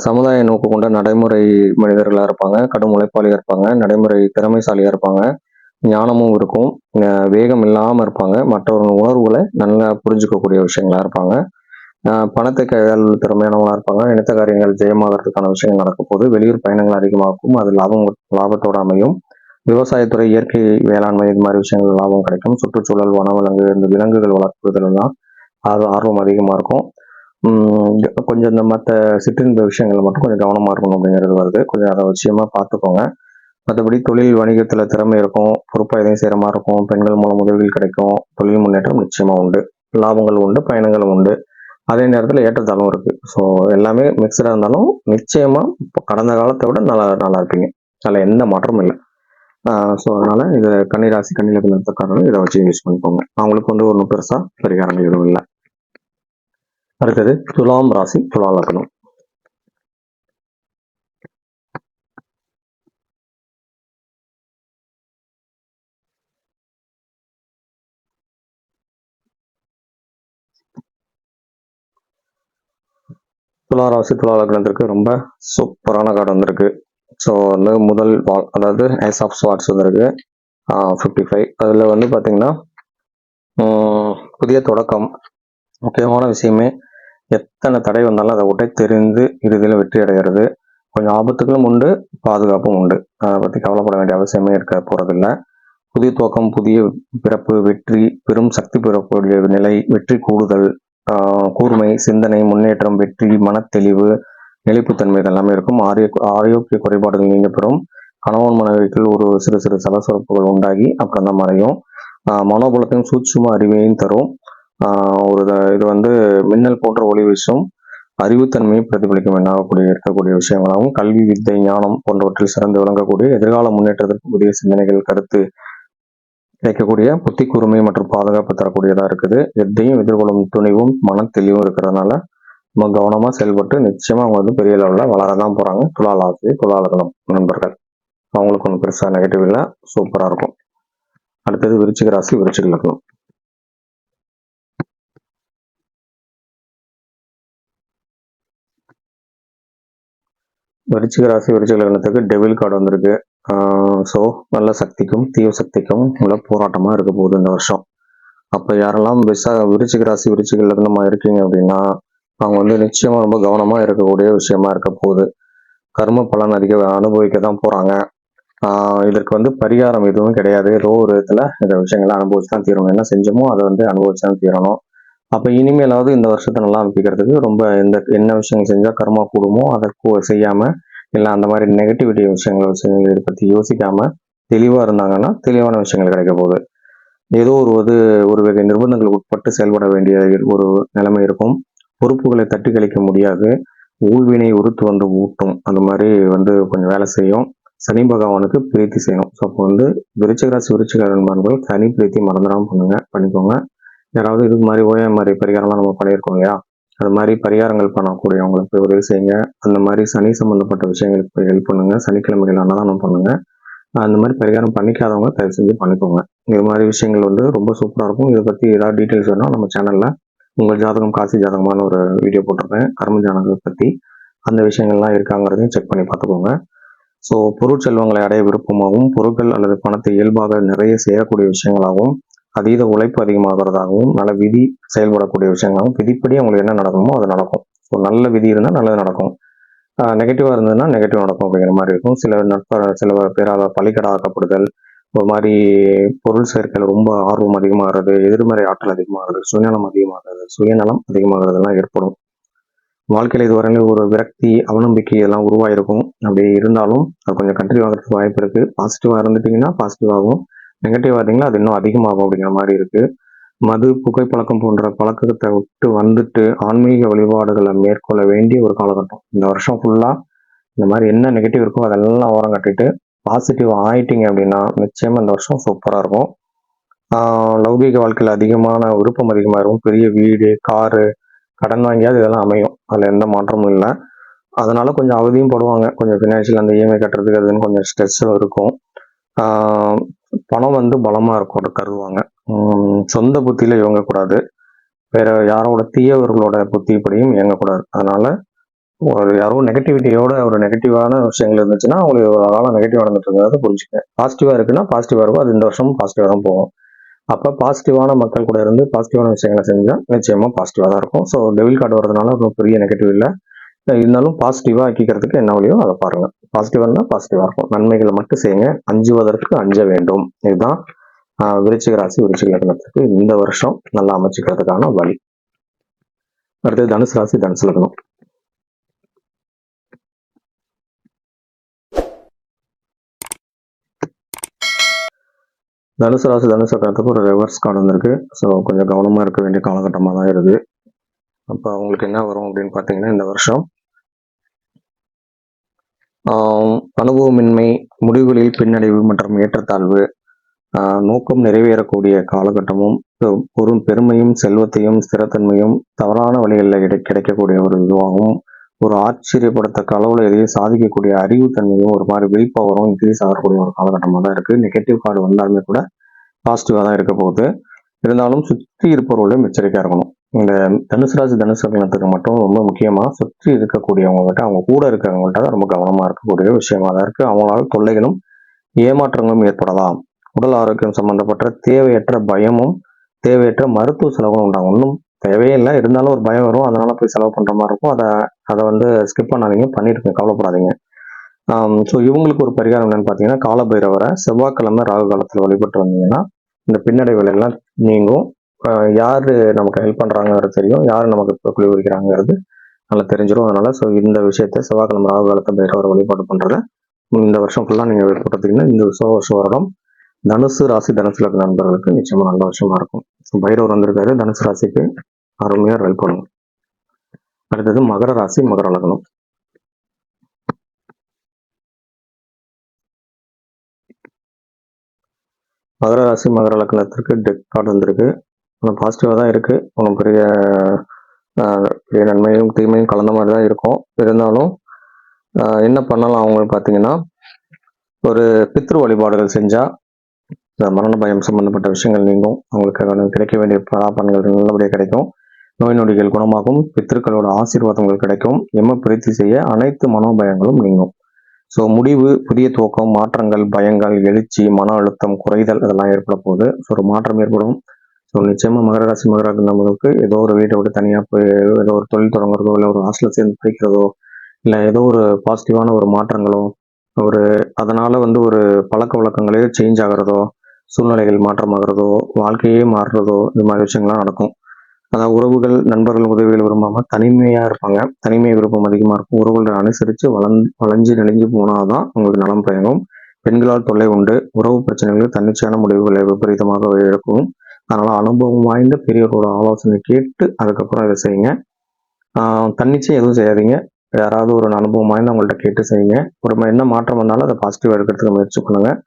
சமுதாய நோக்கு கொண்ட நடைமுறை மனிதர்களாக இருப்பாங்க கடும் உழைப்பாளியாக இருப்பாங்க நடைமுறை திறமைசாலியாக இருப்பாங்க ஞானமும் இருக்கும் வேகம் இல்லாமல் இருப்பாங்க மற்றவர்கள் உணர்வுகளை நல்லா புரிஞ்சுக்கக்கூடிய விஷயங்களாக இருப்பாங்க. பணத்தை கையாள் திறமையானவங்களாக இருப்பாங்க நினைத்த காரியங்கள் ஜெயமாகறதுக்கான விஷயங்கள் நடக்கும் போது வெளியூர் பயணங்கள் அதிகமாகும் அது லாபம் லாபத்தோட அமையும். விவசாயத்துறை இயற்கை வேளாண்மை இது மாதிரி விஷயங்கள் லாபம் கிடைக்கும் சுற்றுச்சூழல் வனவிலங்கு இந்த விலங்குகள் வளர்ப்புதெல்லாம் அது ஆர்வம் அதிகமாக இருக்கும். கொஞ்சம் இந்த மற்ற சிற்றின்ப விஷயங்களை மட்டும் கொஞ்சம் கவனமாக இருக்கணும் அப்படிங்கிறது வருது. கொஞ்சம் அதை விஷயமா பார்த்துக்கோங்க. மற்றபடி தொழில் வணிகத்தில் திறமை இருக்கும் பொறுப்பாக எதையும் செய்கிற மாதிரி இருக்கும் பெண்கள் மூலம் உதவிகள் கிடைக்கும் தொழில் முன்னேற்றம் நிச்சயமாக உண்டு. லாபங்கள் உண்டு பயணங்களும் உண்டு. அதே நேரத்தில் ஏற்றத்தாழ்வும் இருக்குது ஸோ எல்லாமே மிக்சடாக இருந்தாலும் நிச்சயமாக இப்போ கடந்த காலத்தை விட நல்லா நல்லா இருப்பீங்க. அதில் எந்த மாற்றமும் இல்லை. ஸோ அதனால் இதை கன்னிராசி கண்ணில் நிறுத்தக்காரர்கள் இதை வச்சு யூஸ் பண்ணிக்கோங்க. அவங்களுக்கு வந்து ஒன்றும் பெருசாக பரிகாரங்கள் எதுவும் இல்லை. அடுத்தது துலாம் ராசி துலாம் லக்னம் துலா ராசி துலா லக்னத்திற்கு ரொம்ப சூப்பரான கார்டு வந்திருக்கு. ஸோ வந்து முதல் வால் அதாவது ஐஸ் ஆஃப் ஸ்வாட்ஸ் வந்திருக்கு. ஃபிஃப்டி ஃபைவ் அதில் வந்து பார்த்தீங்கன்னா புதிய தொடக்கம். முக்கியமான விஷயமே எத்தனை தடை வந்தாலும் அதை உடைத்தெறிந்து தெரிந்து இறுதியில் வெற்றி அடைகிறது கொஞ்சம் ஆபத்துகளும் உண்டு பாதுகாப்பும் உண்டு. அதை பற்றி கவலைப்பட வேண்டிய அவசியமே இருக்க போகிறதில்ல புதிய துவக்கம் புதிய பிறப்பு வெற்றி பெரும் சக்தி பெறக்கூடிய நிலை வெற்றி கூடுதல் கூர்மை சிந்தனை முன்னேற்றம் வெற்றி மனத்தெளிவு நிலைப்புத்தன்மை இதெல்லாமே இருக்கும். ஆரிய ஆரோக்கிய குறைபாடுகள் நீங்க பெறும். கணவன் மனைவிக்குள் ஒரு சிறு சிறு சலசலப்புகள் உண்டாகி அப்புறம் தான் மறையும். மனோபலத்தையும் சூட்சும அறிவையும் தரும். ஒரு இது வந்து மின்னல் போன்ற ஒளி வீசும் அறிவுத்தன்மையை பிரதிபலிக்கும் என்னாகக்கூடிய இருக்கக்கூடிய விஷயங்களாகவும் கல்வி வித்தை ஞானம் போன்றவற்றில் சிறந்து விளங்கக்கூடிய எதிர்கால முன்னேற்றத்திற்கு புதிய சிந்தனைகள் கருத்து கிடைக்கக்கூடிய புத்தி கூர்மை மற்றும் பாதுகாப்பு தரக்கூடியதாக இருக்குது. எதையும் எதிர்கொள்ளும் துணிவும் மன தெளிவும் இருக்கிறதுனால நம்ம கவனமாக செயல்பட்டு நிச்சயமாக அவங்க வந்து பெரிய லெவலில் வளரதான் போகிறாங்க துலால் ஆசி துலாலகணம் நண்பர்கள். அவங்களுக்கு ஒன்றும் பெருசாக நெகட்டிவ் இல்லை. சூப்பராக இருக்கும். அடுத்தது விருச்சிக ராசி விருச்சிக லக்னம். விருச்சிக ராசி விருச்சிக லக்னத்துக்கு டெவில் கார்டு வந்திருக்கு. ஸோ நல்ல சக்திக்கும் தீய சக்திக்கும் உள்ள போராட்டமாக இருக்க போகுது இந்த வருஷம். அப்போ யாரெல்லாம் விசா விருச்சிக ராசி விருச்சிக இருக்கீங்க அப்படின்னா அவங்க வந்து நிச்சயமாக ரொம்ப கவனமாக இருக்கக்கூடிய விஷயமா இருக்க போகுது. கர்ம பலன் அதிக அனுபவிக்க தான் போகிறாங்க இதற்கு வந்து பரிகாரம் எதுவும் கிடையாது. ஏதோ ஒரு இதில் இந்த விஷயங்களை அனுபவிச்சு தான் தீரணும். என்ன செஞ்சோமோ அதை வந்து அனுபவிச்சு தான் தீரணும். அப்போ இனிமேலாவது இந்த வருஷத்தை நல்லா அமைப்பிக்கிறதுக்கு ரொம்ப எந்த என்ன விஷயங்கள் செஞ்சால் கர்மா கூடுமோ அதற்கு செய்யாமல் இல்லை அந்த மாதிரி நெகட்டிவிட்டி விஷயங்கள் விஷயங்கள் இதை பற்றி யோசிக்காமல் தெளிவாக இருந்தாங்கன்னா தெளிவான விஷயங்கள் கிடைக்க போகுது. ஏதோ ஒரு இது ஒரு வகை நிர்பந்தங்களுக்கு உட்பட்டு செயல்பட வேண்டிய ஒரு நிலைமை இருக்கும். பொறுப்புகளை தட்டி கழிக்க முடியாது. ஊழ்வினை உறுத்து வந்து ஊட்டும். அந்த மாதிரி வந்து கொஞ்சம் வேலை செய்யும். சனி பகவானுக்கு பிரீத்தி செய்யணும். ஸோ அப்போ வந்து விருச்சிகராசி விருச்சிகரன்பான்கள் சனி பிரீத்தி மறந்துடாம பண்ணுங்க பண்ணிக்கோங்க. யாராவது இது மாதிரி ஓயம் மாதிரி பரிகாரம்லாம் நம்ம பண்ணியிருக்கோம் இல்லையா? அது மாதிரி பரிகாரங்கள் பண்ணக்கூடியவங்களுக்கு உதவி செய்யுங்க. அந்த மாதிரி சனி சம்மந்தப்பட்ட விஷயங்களுக்கு போய் ஹெல்ப் பண்ணுங்க. சனிக்கிழமைகள் அன்னதானம் பண்ணுங்க. அந்த மாதிரி பரிகாரம் பண்ணிக்காதவங்க தயவு செஞ்சு பண்ணிக்கோங்க. இது மாதிரி விஷயங்கள் வந்து ரொம்ப சூப்பராக இருக்கும். இதை பற்றி ஏதாவது டீட்டெயில்ஸ் வேணும் நம்ம சேனலில் உங்கள் ஜாதகம் காசி ஜாதகமான ஒரு வீடியோ போட்டிருக்கேன். கர்ம ஜாதகத்தை பற்றி அந்த விஷயங்கள்லாம் இருக்காங்கிறதையும் செக் பண்ணி பார்த்துக்கோங்க. ஸோ பொருட்செல்வங்களை அடைய விருப்பமாகவும் பொருட்கள் அல்லது பணத்தை இயல்பாக நிறைய செய்யக்கூடிய விஷயங்களாகவும் அதீத உழைப்பு அதிகமாகிறதாகவும் நல்ல விதி செயல்படக்கூடிய விஷயங்களாகவும் விதிப்படி அவங்களுக்கு என்ன நடக்குமோ அது நடக்கும். ஸோ நல்ல விதி இருந்தால் நல்லது நடக்கும். நெகட்டிவாக இருந்ததுன்னா நெகட்டிவ் நடக்கும் அப்படிங்கிற மாதிரி இருக்கும். சில நட்ப சில பேரால் பழிக்கடாக்கப்படுதல் ஒரு மாதிரி பொருள் சேர்க்கையில் ரொம்ப ஆர்வம் அதிகமாகிறது எதிர்மறை ஆற்றல் அதிகமாகிறது சுயநலம் அதிகமாகிறது சுயநலம் அதிகமாகிறதெல்லாம் ஏற்படும். வாழ்க்கையில் இதுவரையிலும் ஒரு விரக்தி அவநம்பிக்கை எல்லாம் உருவாயிருக்கும். அப்படி இருந்தாலும் அது கொஞ்சம் கண்ட்ரி ஆகிறதுக்கு வாய்ப்பு இருக்குது பாசிட்டிவாக இருந்துட்டிங்கன்னா பாசிட்டிவாகவும் நெகட்டிவ் பார்த்தீங்கன்னா அது இன்னும் அதிகமாகும் அப்படிங்கிற மாதிரி இருக்குது மது புகைப்பழக்கம் போன்ற பழக்கத்தை விட்டு வந்துட்டு ஆன்மீக வழிபாடுகளை மேற்கொள்ள வேண்டிய ஒரு காலகட்டம். இந்த வருஷம் ஃபுல்லாக இந்த மாதிரி என்ன நெகட்டிவ் இருக்கோ அதெல்லாம் ஓரம் கட்டிட்டு பாசிட்டிவ் ஆயிட்டீங்க அப்படின்னா நிச்சயமாக இந்த வருஷம் சூப்பராக இருக்கும். லௌகீக வாழ்க்கையில் அதிகமான விருப்பம் அதிகமாக இருக்கும். பெரிய வீடு காரு கடன் வாங்கியாவது இதெல்லாம் அமையும். அதில் எந்த மாற்றமும் இல்லை. அதனால கொஞ்சம் அவதியும் படுவாங்க. கொஞ்சம் ஃபினான்ஷியல் அந்த இஎம்ஐ கட்டுறதுக்கு அதுன்னு கொஞ்சம் ஸ்ட்ரெஸ்ஸும் இருக்கும். பணம் வந்து பலமாக இருக்கும் கருதுவாங்க. சொந்த புத்தியில் இயங்கக்கூடாது. வேற யாரோட தீயவர்களோட புத்திப்படியும் இயங்கக்கூடாது. அதனால ஒரு யாரோ நெகட்டிவிட்டியோட ஒரு நெகட்டிவான விஷயங்கள் இருந்துச்சுன்னா அவங்களுக்கு ஒரு காலம் நெகட்டிவ் நடந்துட்டு இருக்கிறத புரிஞ்சுக்க பாசிட்டிவாக இருக்குன்னா பாசிட்டிவாக இருக்கும். அது இந்த வருஷமும் பாசிட்டிவாக தான் போகும். அப்போ பாசிட்டிவான மக்கள் கூட இருந்து பாசிட்டிவான விஷயங்களை செஞ்சால் நிச்சயமாக பாசிட்டிவாக தான் இருக்கும். ஸோ டெவில் கார்டு வரதுனால ஒரு பெரிய நெகட்டிவ் இல்லை. இருந்தாலும் பாசிட்டிவா ஆக்கிக்கிறதுக்கு என்ன வழியோ அதை பாருங்க. பாசிட்டிவா இருந்தால் பாசிட்டிவா இருக்கும். நன்மைகளை மட்டும் செய்யுங்க. அஞ்சுவதற்கு அஞ்ச வேண்டும். இதுதான் விருச்சிக ராசி விருச்சிக லக்னத்துக்கு இந்த வருஷம் நல்லா அமைச்சுக்கிறதுக்கான வழி. அடுத்தது தனுசு ராசி தனுசு லக்னம். தனுசு ராசி தனுசு லக்னத்துக்கு ஒரு ரிவர்ஸ் கார்டு வந்திருக்கு. ஸோ கொஞ்சம் கவனமா இருக்க வேண்டிய காலகட்டமாக தான் இருக்குது. அப்போ அவங்களுக்கு என்ன வரும் அப்படின்னு பார்த்தீங்கன்னா இந்த வருஷம் அனுபவமின்மை முடிவுகளில் பின்னடைவு மற்றும் ஏற்றத்தாழ்வு நோக்கம் நிறைவேறக்கூடிய காலகட்டமும் ஒரு பெருமையும் செல்வத்தையும் ஸ்திரத்தன்மையும் தவறான வழிகளில் கிடைக்கக்கூடிய ஒரு இதுவாகவும் ஒரு ஆச்சரியப்படுத்தக்க அளவில் எதையும் சாதிக்கக்கூடிய அறிவுத்தன்மையும் ஒரு மாதிரி வில் பவரும் இன்க்ரீஸ் ஆகக்கூடிய ஒரு காலகட்டமாக தான் இருக்குது நெகட்டிவ் கார்டு வந்தாலுமே கூட பாசிட்டிவாக தான் இருக்க போகுது. இருந்தாலும் சுற்றி இருப்பவர்களும் எச்சரிக்கையாக இருக்கணும். இந்த தனுசு ராசி தனுசு லக்னத்துக்கு மட்டும் ரொம்ப முக்கியமாக சுற்றி இருக்கக்கூடியவங்ககிட்ட அவங்க கூட இருக்கிறவங்கள்ட்ட தான் ரொம்ப கவனமாக இருக்கக்கூடிய விஷயமா தான் இருக்குது அவங்களால் தொல்லைகளும் ஏமாற்றங்களும் ஏற்படலாம். உடல் ஆரோக்கியம் சம்பந்தப்பட்ட தேவையற்ற பயமும் தேவையற்ற மருத்துவ செலவும் உண்டாகும். ஒன்றும் தேவையே இல்லை. இருந்தாலும் ஒரு பயம் வரும். அதனால் போய் செலவு பண்ணுற மாதிரி இருக்கும். அதை அதை வந்து ஸ்கிப் பண்ணாதீங்க. பண்ணிட்டு கவலைப்படாதீங்க. ஸோ இவங்களுக்கு ஒரு பரிகாரம் என்னென்னு பார்த்தீங்கன்னா காலபைரவரை செவ்வாய்க்கிழமை ராகு காலத்தில் வழிபட்டு வந்தீங்கன்னா இந்த பின்னடைவுகள் எல்லாம் நீங்கும். யார் நமக்கு ஹெல்ப் பண்ணுறாங்கிறது தெரியும். யார் நமக்கு இப்போ குழி நல்லா தெரிஞ்சிடும் அதனால் ஸோ இந்த விஷயத்த செவ்வாய்க்கிழமை ராகு காலத்தை பைரவர் வழிபாடு பண்றத இந்த வருஷம் ஃபுல்லாக நீங்கள் போட்டீங்கன்னா இந்த வருஷம் வருஷம் வருடம் தனுசு ராசி தனுசு லக்ன நண்பர்களுக்கு நிச்சயமாக நல்ல வருஷமாக இருக்கும். ஸோ பைரவர் வந்திருக்காரு. தனுசு ராசிக்கு அருமையாக ஹெல்ப் அடுத்தது மகர ராசி மகர லக்னம். மகர ராசி மகர லக்னத்திற்கு டெக் கார்டு வந்திருக்கு. ஒன்றும் பாசிட்டிவாக தான் இருக்கு. ஒன்றும் பெரிய பெரிய நன்மையும் தீமையும் கலந்த மாதிரி தான் இருக்கும். இருந்தாலும் என்ன பண்ணலாம் அவங்களுக்கு பார்த்தீங்கன்னா ஒரு பித்ரு வழிபாடுகள் செஞ்சால் இந்த மரண பயம் சம்பந்தப்பட்ட விஷயங்கள் நீங்கும். அவங்களுக்கு கிடைக்க வேண்டிய பலாபலன்கள் நல்லபடியாக கிடைக்கும். நோய் நொடிகள் குணமாகும். பித்திருக்களோட ஆசீர்வாதங்கள் கிடைக்கும். எம்ம பிரீத்தி செய்ய அனைத்து மனோபயங்களும் நீங்கும். ஸோ முடிவு புதிய துவக்கம் மாற்றங்கள் பயங்கள் எழுச்சி மன அழுத்தம் குறைதல் இதெல்லாம் ஏற்பட போகுது. ஸோ ஒரு மாற்றம் ஏற்படும். ஸோ நிச்சயமாக மகர ராசி மகர நம்மளுக்கு ஏதோ ஒரு வீட்டை விட்டு தனியாக போய் ஏதோ ஒரு தொழில் தொடங்குறதோ இல்லை ஒரு ஹாஸ்டலில் சேர்ந்து படிக்கிறதோ இல்லை ஏதோ ஒரு பாசிட்டிவான ஒரு மாற்றங்களோ ஒரு அதனால் வந்து ஒரு பழக்க வழக்கங்களே சேஞ்ச் ஆகிறதோ சூழ்நிலைகள் மாற்றமாகிறதோ வாழ்க்கையே மாறுறதோ இந்த மாதிரி விஷயங்கள்லாம் நடக்கும். அதாவது உறவுகள் நண்பர்கள் உதவிகள் விரும்பாமல் தனிமையாக இருப்பாங்க. தனிமை விருப்பம் அதிகமாக இருக்கும். உறவுகளை அனுசரித்து வளர்ந்து வளைஞ்சு நெளிஞ்சு போனாதான் உங்களுக்கு நலம் பயங்கும் பெண்களால் தொல்லை உண்டு. உறவு பிரச்சனைகளுக்கு தன்னிச்சையான முடிவுகளை விபரீதமாக எடுக்கும். அதனால் அனுபவம் வாய்ந்த பெரியவரோட ஆலோசனை கேட்டு அதுக்கப்புறம் இதை செய்யுங்க. தன்னிச்சை எதுவும் செய்யாதீங்க. யாராவது ஒரு அனுபவம் வாய்ந்த அவங்கள்ட்ட கேட்டு செய்யுங்க. ஒரு என்ன மாற்றம் வந்தாலும் அதை பாசிட்டிவ் எடுக்கிறதுக்கு முயற்சி பண்ணுங்கள்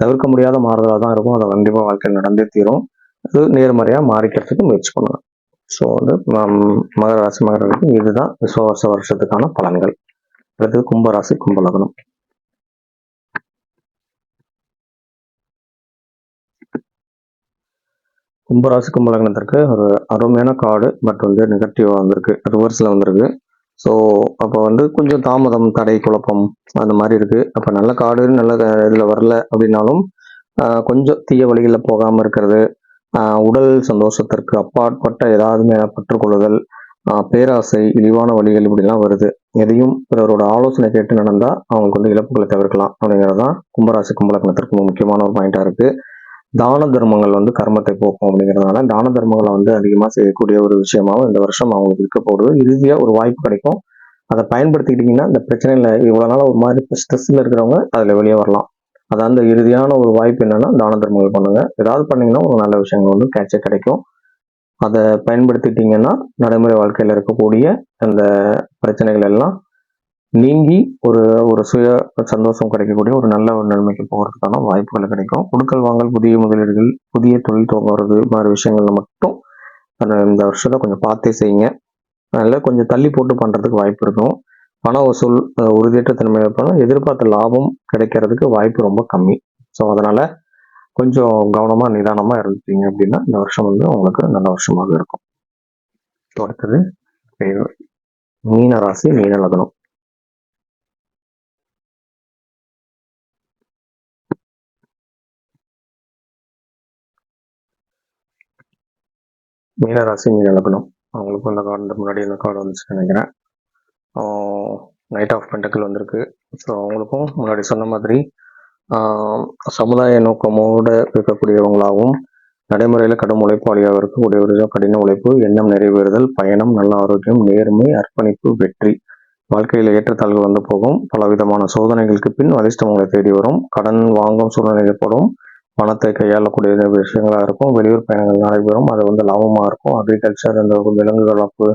தவிர்க்க முடியாத மாறுதலாக தான் இருக்கும். அதை கண்டிப்பாக வாழ்க்கையில் நடந்தே தீரும். அது நேர்மறையாக மாறிக்கிறதுக்கு முயற்சி பண்ணுங்கள் ஸோ வந்து ம- மகர ராசி மகர ராசி இதுதான் விஸ்வவர்ஷ வருஷத்துக்கான பலன்கள். அடுத்தது கும்பராசி கும்பலக்னம். கும்பராசி கும்பலகனத்திற்கு ஒரு அருமையான கார்டு பட் வந்து நெகட்டிவாக வந்திருக்கு. ரிவர்ஸில் வந்திருக்கு. ஸோ அப்போ வந்து கொஞ்சம் தாமதம் தடை குழப்பம் அந்த மாதிரி இருக்குது அப்போ நல்ல காடு நல்ல இதில் வரல அப்படின்னாலும் கொஞ்சம் தீய வழிகளில் போகாமல் இருக்கிறது உடல் சந்தோஷத்திற்கு அப்பாற்பட்ட ஏதாவது மேல பற்றுக்கொள்ளுதல் பேராசை இழிவான வழிகள் இப்படிலாம் வருது. எதையும் பிறரோட ஆலோசனை கேட்டு நடந்தால் அவங்களுக்கு வந்து இழப்புகளை தவிர்க்கலாம் அப்படிங்கிறது தான் கும்பராசி கும்பலக்கணத்திற்கு முக்கியமான ஒரு பாயிண்ட்டாக இருக்குது தான தர்மங்கள் வந்து கர்மத்தை போக்கும் அப்படிங்கிறதுனால தான தர்மங்களை வந்து அதிகமாக செய்யக்கூடிய ஒரு விஷயமாகவும் இந்த வருஷம் அவங்களுக்கு இருக்க போகுது. இறுதியாக ஒரு வாய்ப்பு கிடைக்கும். அதை பயன்படுத்திக்கிட்டிங்கன்னா இந்த பிரச்சனையில் இவ்வளோ நாள் ஒரு மாதிரி ஸ்ட்ரெஸ்ஸில் இருக்கிறவங்க அதில் வெளியே வரலாம். அதான் அந்த இறுதியான ஒரு வாய்ப்பு என்னென்னா தான தர்மங்கள் பண்ணுங்கள் ஏதாவது பண்ணிங்கன்னா ஒரு நல்ல விஷயங்கள் வந்து கேட்ச கிடைக்கும். அதை பயன்படுத்திட்டிங்கன்னா நடைமுறை வாழ்க்கையில் இருக்கக்கூடிய அந்த பிரச்சனைகள் எல்லாம் நீங்கி ஒரு ஒரு சுய சந்தோஷம் கிடைக்கக்கூடிய ஒரு நல்ல ஒரு நிலைமைக்கு போகிறதுக்கான வாய்ப்புகள் கிடைக்கும். கொடுக்கல் வாங்கல் புதிய முதலீடுகள் புதிய தொழில் துவங்குறது மாதிரி விஷயங்களில் மட்டும் இந்த வருஷத்தை கொஞ்சம் பார்த்தே செய்யுங்க. அதனால் கொஞ்சம் தள்ளி போட்டு பண்ணுறதுக்கு வாய்ப்பு இருக்கும். பண வசூல் உறுதியற்ற தன்மையில் இருப்பாலும் எதிர்பார்த்த லாபம் கிடைக்கிறதுக்கு வாய்ப்பு ரொம்ப கம்மி. ஸோ அதனால் கொஞ்சம் கவனமாக நிதானமாக இருந்துட்டீங்க அப்படின்னா இந்த வருஷம் வந்து உங்களுக்கு நல்ல வருஷமாக இருக்கும். அடுத்தது மீன- மீன ராசி மீன லக்னம். மீனராசி மீன லக்னம் அவங்களுக்கும் இந்த கார்டு முன்னாடி இந்த கார்டு வந்துச்சு நினைக்கிறேன். நைட் ஆஃப் பெண்டக்கல் வந்திருக்கு. ஸோ அவங்களுக்கும் முன்னாடி சொன்ன மாதிரி சமுதாய நோக்கமோடு இருக்கக்கூடியவங்களாகவும் நடைமுறையில் கடும் உழைப்பாளியாக இருக்கக்கூடிய ஒரு கடின உழைப்பு எண்ணம் நிறைவேறுதல் பயணம் நல்ல ஆரோக்கியம் நேர்மை அர்ப்பணிப்பு வெற்றி வாழ்க்கையில் ஏற்றத்தாழ்வு வந்து போகும். பலவிதமான சோதனைகளுக்கு பின் அதிர்ஷ்டம் உங்களை தேடி வரும். கடன் வாங்கும் சூழ்நிலை ஏற்படும் பணத்தை கையாளக்கூடிய விஷயங்களா இருக்கும். வெளியூர் பயணங்கள் நடைபெறும். அது வந்து லாபமா இருக்கும். அக்ரிகல்ச்சர் இந்த விலங்கு வளர்ப்பு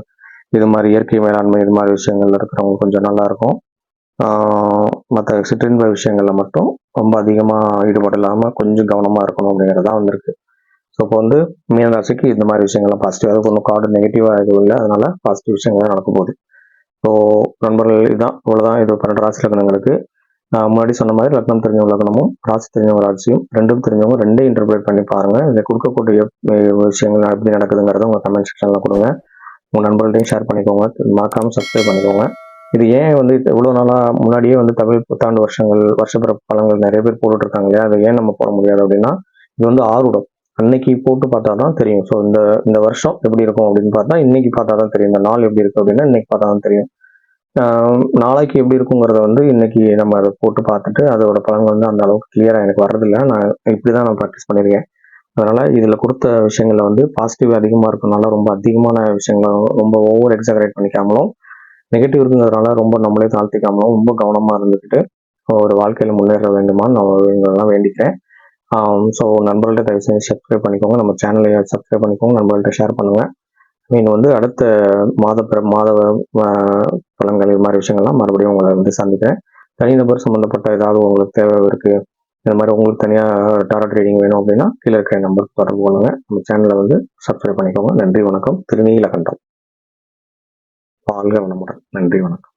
இது மாதிரி இயற்கை மேலாண்மை இது மாதிரி விஷயங்கள் இருக்கிறவங்க கொஞ்சம் நல்லா இருக்கும். மற்ற சிற்றின்ப விஷயங்களில் மட்டும் ரொம்ப அதிகமாக ஈடுபாடு இல்லாமல் கொஞ்சம் கவனமாக இருக்கணும் அப்படிங்கிறது தான் வந்திருக்கு. ஸோ இப்போ வந்து மீனராசிக்கு இந்த மாதிரி விஷயங்கள்லாம் பாசிட்டிவ் அதுக்கு ஒன்றும் கார்டு நெகட்டிவாக எதுவும் இல்லை அதனால பாசிட்டிவ் விஷயங்கள் நடக்க போகுது. ஸோ நண்பர்கள் இதுதான் இவ்வளோதான் இது பன்னெண்டு ராசி லக்னங்களுக்கு. முன்னாடி சொன்ன மாதிரி லக்னம் தெரிஞ்சவங்க லக்னமும் ராசி தெரிஞ்சவங்க ராசியும் ரெண்டும் தெரிஞ்சவங்க ரெண்டையும் இன்டர்பிரேட் பண்ணி பாருங்க. இந்த கொடுக்கக்கூடிய விஷயங்கள் எப்படி நடக்குதுங்கிறத உங்க கமெண்ட் செக்ஷன்ல கொடுங்க. உங்க நண்பர்கள்ட்டையும் ஷேர் பண்ணிக்கோங்க. மறக்காமல் சப்ஸ்கிரைப் பண்ணிக்கோங்க. இது ஏன் வந்து இவ்வளோ நாளாக முன்னாடியே வந்து தமிழ் புத்தாண்டு வருஷங்கள் வருஷப்பிறப்பு பழங்கள் நிறைய பேர் போட்டுட்டு இருக்காங்க இல்லையா? அதை ஏன் நம்ம போட முடியாது அப்படின்னா இது வந்து ஆறுடம் அன்னைக்கு போட்டு பார்த்தா தான் தெரியும். ஸோ இந்த இந்த வருஷம் எப்படி இருக்கும் அப்படின்னு பார்த்தா இன்னைக்கு பார்த்தா தான் தெரியும். இந்த நாள் எப்படி இருக்கு அப்படின்னா இன்னைக்கு பார்த்தா தான் தெரியும். நாளைக்கு எப்படி இருக்குங்கிறத வந்து இன்னைக்கு நம்ம அதை போட்டு பார்த்துட்டு அதோட பலன்கள் வந்து அந்த அளவுக்கு கிளியராக எனக்கு வர்றதில்ல. நான் இப்படி தான் நான் ப்ராக்டிஸ் பண்ணியிருக்கேன். அதனால் இதில் கொடுத்த விஷயங்களில் வந்து பாசிட்டிவ் அதிகமாக இருக்கனால ரொம்ப அதிகமான விஷயங்களை ரொம்ப ஓவர் எக்ஸாகரேட் பண்ணிக்காமலும் நெகட்டிவ் இருக்குங்கிறதுனால ரொம்ப நம்மளே தாழ்த்திக்காமலும் ரொம்ப கவனமாக இருந்துக்கிட்டு ஒரு வாழ்க்கையில் முன்னேற வேண்டுமா நான் வேண்டிக்கிறேன். ஸோ நண்பர்கள்ட்ட தயவு செஞ்சு சப்ஸ்கிரைப் பண்ணிக்கோங்க. நம்ம சேனலை சப்ஸ்கிரைப் பண்ணிக்கோங்க. நண்பர்கள்ட்ட ஷேர் பண்ணுங்கள் மீன் வந்து அடுத்த மாத பிற- மாத பழங்கள் இது மாதிரி விஷயங்கள்லாம் மறுபடியும் உங்களை வந்து சந்திக்கிறேன். தனிநபர் சம்மந்தப்பட்ட ஏதாவது உங்களுக்கு தேவை இருக்குது இந்த மாதிரி உங்களுக்கு தனியாக டாரட் ரீடிங் வேணும் அப்படின்னா கீழே இருக்கிற நம்பருக்கு தொடர்பு கொள்ளுங்க. நம்ம சேனலை வந்து சப்ஸ்கிரைப் பண்ணிக்கோங்க. நன்றி வணக்கம். திருநீலகண்டம். பால்க வனமுடன் நன்றி வணக்கம்.